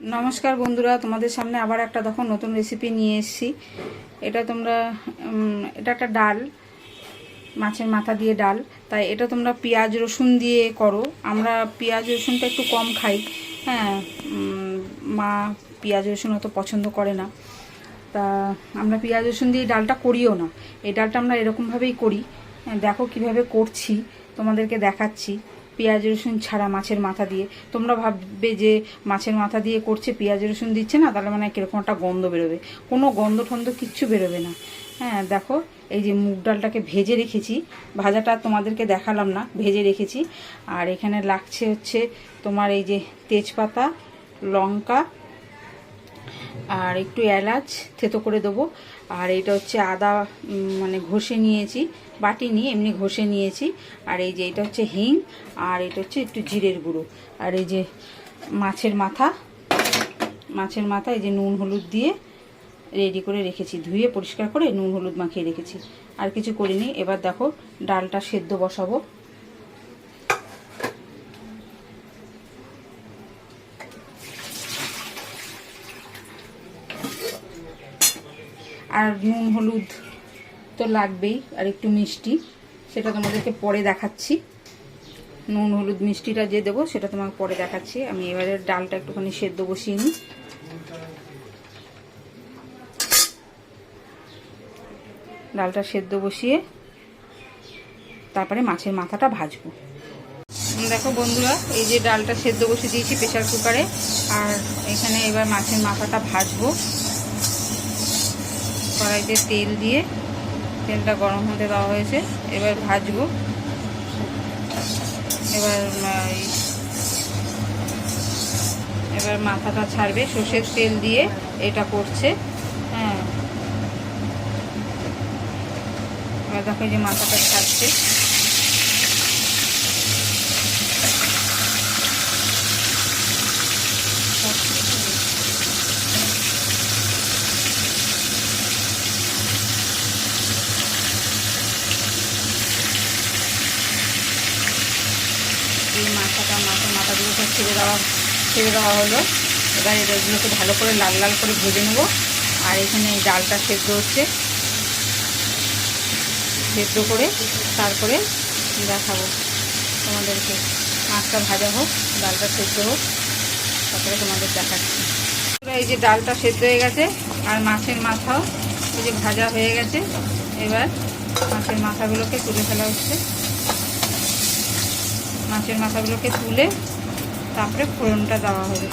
নমস্কার বন্ধুরা তোমাদের সামনে আবার একটা দেখো নতুন রেসিপি নিয়ে এসেছি। এটা তোমরা এটা একটা ডাল মাছের মাথা দিয়ে ডাল। তাই এটা তোমরা পেঁয়াজ রসুন দিয়ে করো। আমরা পেঁয়াজ রসুনটা একটু কম খাই। হ্যাঁ মা পেঁয়াজ রসুন অত পছন্দ করে না। তা আমরা পেঁয়াজ রসুন দিয়ে ডালটা করিও না। এই ডালটা আমরা এরকমভাবেই করি। হ্যাঁ, দেখো কীভাবে করছি তোমাদেরকে দেখাচ্ছি। পেঁয়াজ, রসুন ছাড়া মাছের মাথা দিয়ে। তোমরা ভাববে যে মাছের মাথা দিয়ে করছে, পেঁয়াজ, রসুন দিচ্ছে না, তাহলে মানে কীরকম একটা গন্ধ বেরোবে। কোনো গন্ধ টন্ধ কিচ্ছু বেরোবে না। হ্যাঁ দেখো, এই যে মুগ ডালটাকে ভেজে রেখেছি, ভাজাটা তোমাদেরকে দেখালাম না, ভেজে রেখেছি। আর এখানে লাগছে হচ্ছে তোমার এই যে তেজপাতা, লঙ্কা, আর একটু এলাচ, থেতো করে দেবো। আর এটা হচ্ছে আদা মানে ঘষে নিয়েছি। বাটি নিয়ে এমনি ঘষে নিয়েছি। আর এই যে এটা হচ্ছে হিং, আর এটা হচ্ছে একটু জিরের গুঁড়ো। আর এই যে মাছের মাথা মাছের মাথা, এই যে নুন হলুদ দিয়ে রেডি করে রেখেছি। ধুয়ে পরিষ্কার করে নুন হলুদ মাখিয়ে রেখেছি। আর কিছু করিনি। এবার দেখো ডালটা সেদ্ধ বসাবো। আর নুন হলুদ তো লাগবেই, আর একটু মিষ্টি, সেটা তোমাদেরকে পরে দেখাচ্ছি। নুন, হলুদ মিষ্টিটা যে দেবো, সেটা তোমাকে পরে দেখাচ্ছি। আমি এবারে ডালটা একটুখানি সেদ্ধ বসিয়ে নিই। ডালটা সেদ্ধ বসিয়ে তারপরে মাছের মাথাটা ভাজবো। দেখো বন্ধুরা, এই যে ডালটা সেদ্ধ বসিয়ে দিয়েছি প্রেশার কুকারে, আর এখানে এবার মাছের মাথাটা ভাজবো। কড়াইতে তেল দিয়ে তেলটা গরম হতে দেওয়া হয়েছে। এবার ভাজবো। এবার এবার মাথাটা ছাড়বে, সর্ষের তেল দিয়ে এটা করছে। হ্যাঁ। এবার দেখো যে মাথাটা ছাড়ছে এই মাথাটা মাথা মাথাগুলোকে ছেড়ে দেওয়া ছেড়ে দেওয়া হলো। এবার এগুলোকে ভালো করে লাল লাল করে ভেজে নেব। আর এখানে এই ডালটা সেদ্ধ হচ্ছে। সেদ্ধ করে তারপরে দেখাবো তোমাদেরকে। মাছটা ভাজা হোক, ডালটা সেদ্ধ হোক, তারপরে তোমাদের দেখাচ্ছি। এই যে ডালটা সেদ্ধ হয়ে গেছে, আর মাছের মাথাও এই যে ভাজা হয়ে গেছে, এবার মাছের মাথাগুলোকে তুলে ফেলা হচ্ছে। মাছের মাথাগুলোকে তুলে তারপরে ফোড়নটা দেওয়া হবে।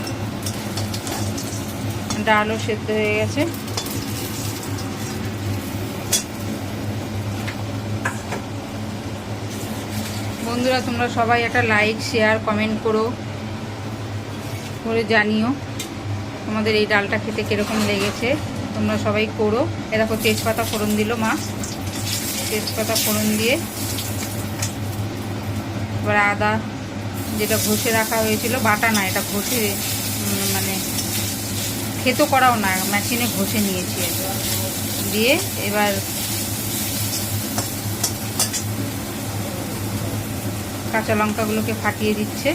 ডালও সেদ্ধ হয়ে গেছে। বন্ধুরা, তোমরা সবাই একটা লাইক শেয়ার কমেন্ট করো। করে জানিও তোমাদের এই ডালটা খেতে কীরকম লেগেছে। তোমরা সবাই করো। এ দেখো, তেজপাতা ফোড়ন দিল মা। তেজপাতা ফোড়ন দিয়ে এবার আদা যেটা ঘষে রাখা হয়েছিল, বাটা না, এটা ঘষে মানে খেতো করাও না মেশিনে ঘষে নিয়েছি দিয়ে এবার কাঁচা লঙ্কাগুলোকে ফাটিয়ে দিচ্ছে।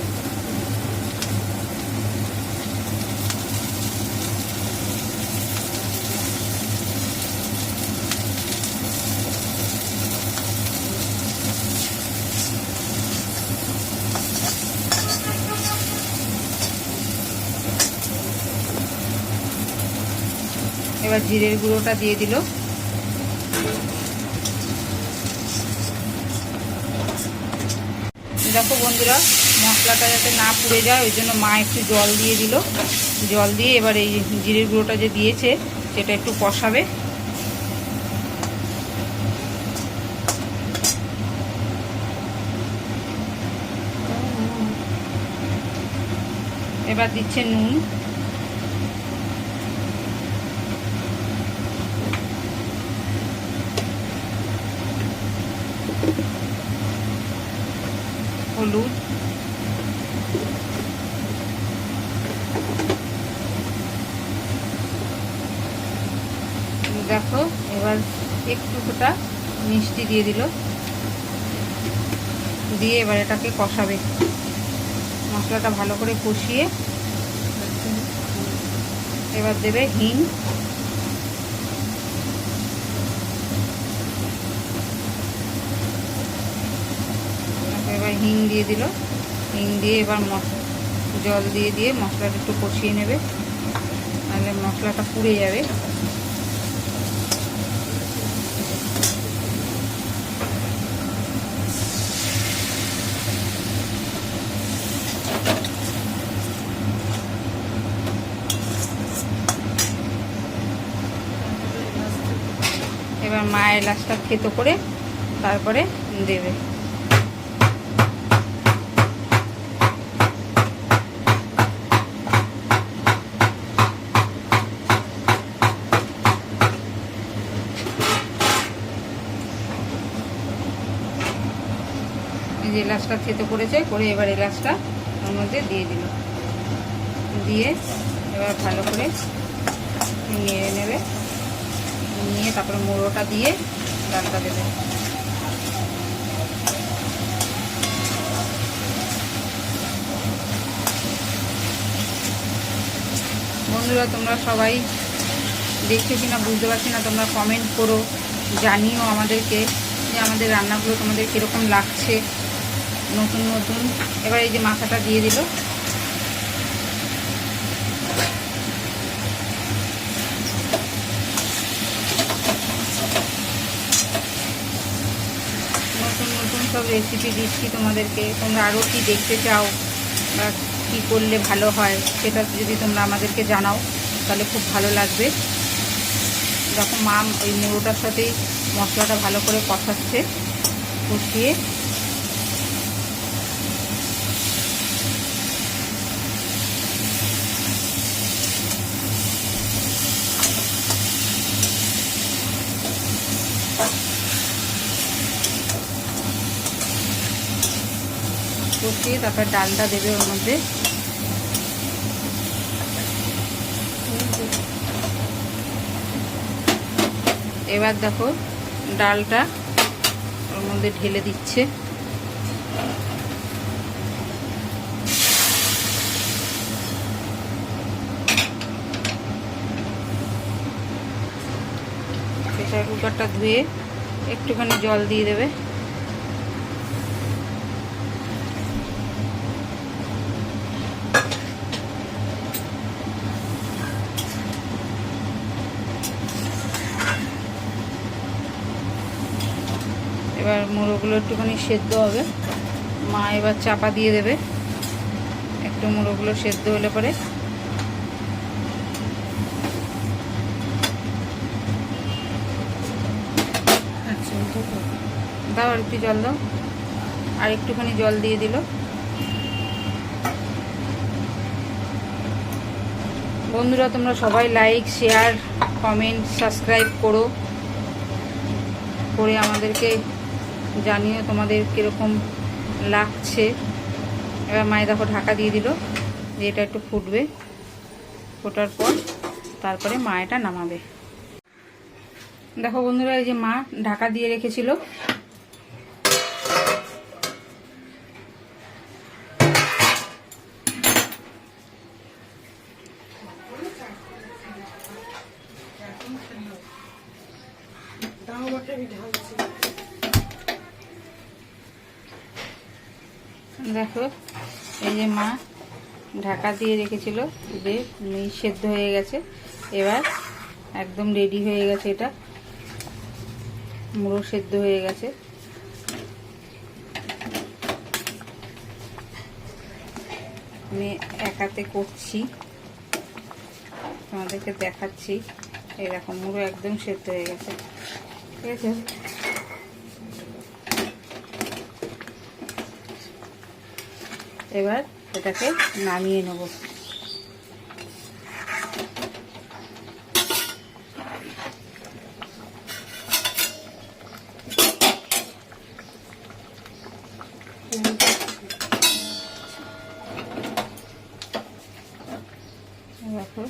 এবার জিরের গুঁড়োটা দিয়ে দিল। দেখো বন্ধুরা, মশলাটা যাতে না পুড়ে যায়, ওই জন্য মা একটু জল দিয়ে দিল। জল দিয়ে এবার এই জিরের গুঁড়োটা যে দিয়েছে, সেটা একটু কষাবে। এবার দিচ্ছে নুন। হলুদ। দেখো, এবার একটু মিষ্টি দিয়ে দিল। দিয়ে এবার এটাকে কষাবে। মশলাটা ভালো করে কষিয়ে, এবার দেবে হিং এবার হিং দিয়ে দিল। হিং দিয়ে এবার জল দিয়ে দিয়ে মশলাটা একটু কষিয়ে নেবে। নাহলে মশলাটা পুড়ে যাবে। এবার মায়ের এলাচটা থেতো করে তারপরে দেবে। যে এলাচটা থেতো করেছে, করে এবার এলাচটা ওর মধ্যে দিয়ে দিল। দিয়ে এবার ভালো করে নিয়ে নেবে নিয়ে তারপরে মোড়োটা দিয়ে ডালটা দেবে। বন্ধুরা, তোমরা সবাই দেখছ কি না বুঝতে পারছি না তোমরা কমেন্ট করো, জানিও আমাদেরকে যে আমাদের রান্নাগুলো তোমাদের কীরকম লাগছে। নতুন নতুন। এবার এই যে মাথাটা দিয়ে দিল। নতুন নতুন সব রেসিপি দিচ্ছি তোমাদেরকে। তোমরা আরও কি দেখতে চাও বা কী করলে ভালো হয়, সেটা যদি তোমরা আমাদেরকে জানাও, তাহলে খুব ভালো লাগবে। দেখো, মা ওই মুড়োটার সাথেই মশলাটা ভালো করে কষাচ্ছে, কষিয়ে কষিয়ে তারপর ডালটা দেবে ওর মধ্যে। এবার দেখো ডালটা ওর মধ্যে ঢেলে দিচ্ছে। প্রেশার কুকারটা ধুয়ে একটুখানি জল দিয়ে দেবে। এবার মুড়োগুলো একটুখানি সেদ্ধ হবে। মা এবার চাপা দিয়ে দেবে। একটু মুড়োগুলো সেদ্ধ হলে পরে দাও আর একটু জল দাও। আর একটুখানি জল দিয়ে দিল। বন্ধুরা, তোমরা সবাই লাইক শেয়ার কমেন্ট সাবস্ক্রাইব করো। করে আমাদেরকে জানিও তোমাদের কীরকম লাগছে। এবার মায়ে দেখো ঢাকা দিয়ে দিল যে এটা একটু ফুটবে। ফোটার পর তারপরে মা এটা নামাবে। দেখো বন্ধুরা, এই যে মা ঢাকা দিয়ে রেখেছিল। দেখো, এই যে মা ঢাকা দিয়ে রেখেছিল যে সেদ্ধ হয়ে গেছে। এবার একদম রেডি হয়ে গেছে এটা। মুড়ো সেদ্ধ হয়ে গেছে। আমি একাতে করছি। তোমাদেরকে দেখাচ্ছি। এরকম মুড়ো একদম সেদ্ধ হয়ে গেছে। ঠিক আছে? এবার এটাকে নামিয়ে নেব দেখো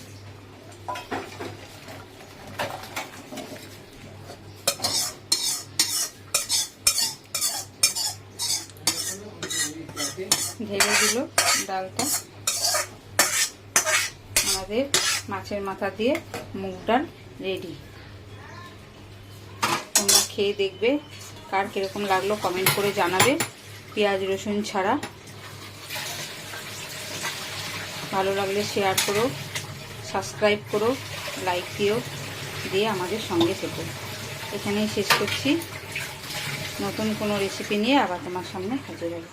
ঢেলে দিল ডালটা। আমাদের মাছের মাথা দিয়ে মুগ ডাল রেডি তোমরা খেয়ে দেখবে কার কীরকম লাগল কমেন্ট করে জানাবে। পেঁয়াজ, রসুন ছাড়া। ভালো লাগলে শেয়ার করো সাবস্ক্রাইব করো লাইক দিও, দিয়ে আমাদের সঙ্গে থেকো। এখানেই শেষ করছি। নতুন কোনো রেসিপি নিয়ে আবার তোমার সামনে হাজির হবে।